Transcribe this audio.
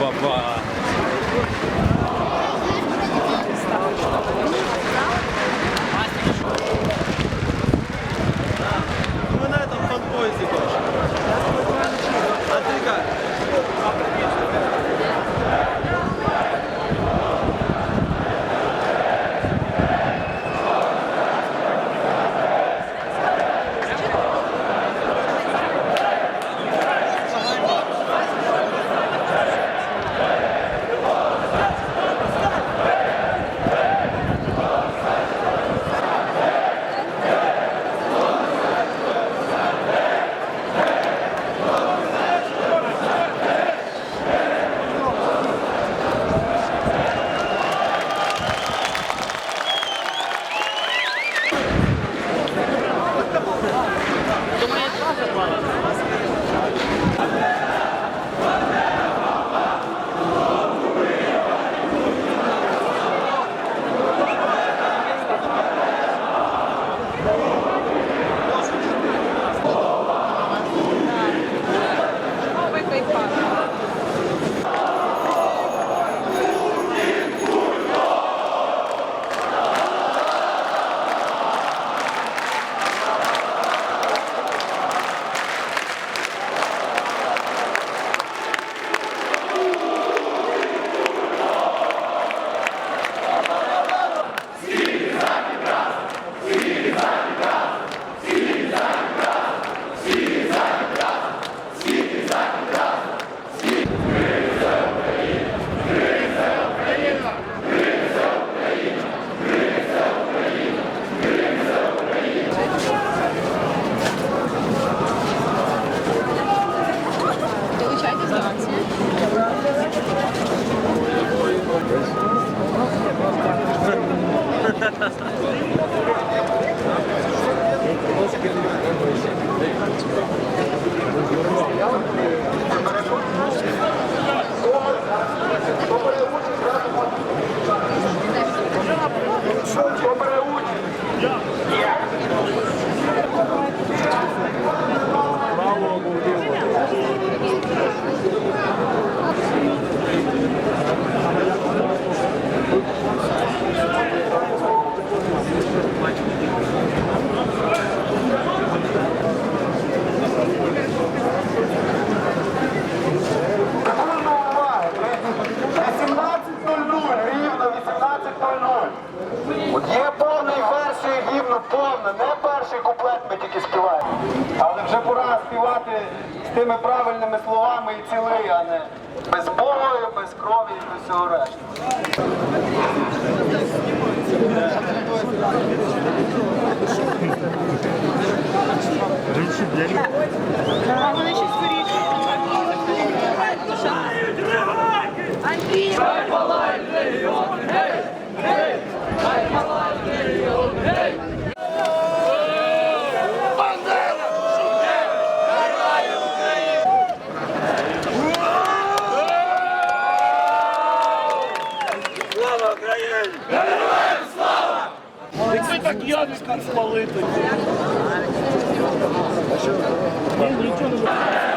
Ба-ба. আছে гімну, не перший куплет ми тільки співаємо. Але вже пора співати з тими правильними словами і цілий, а не без бою, без крові і без всього решти. А так Яника спалити. Нічого не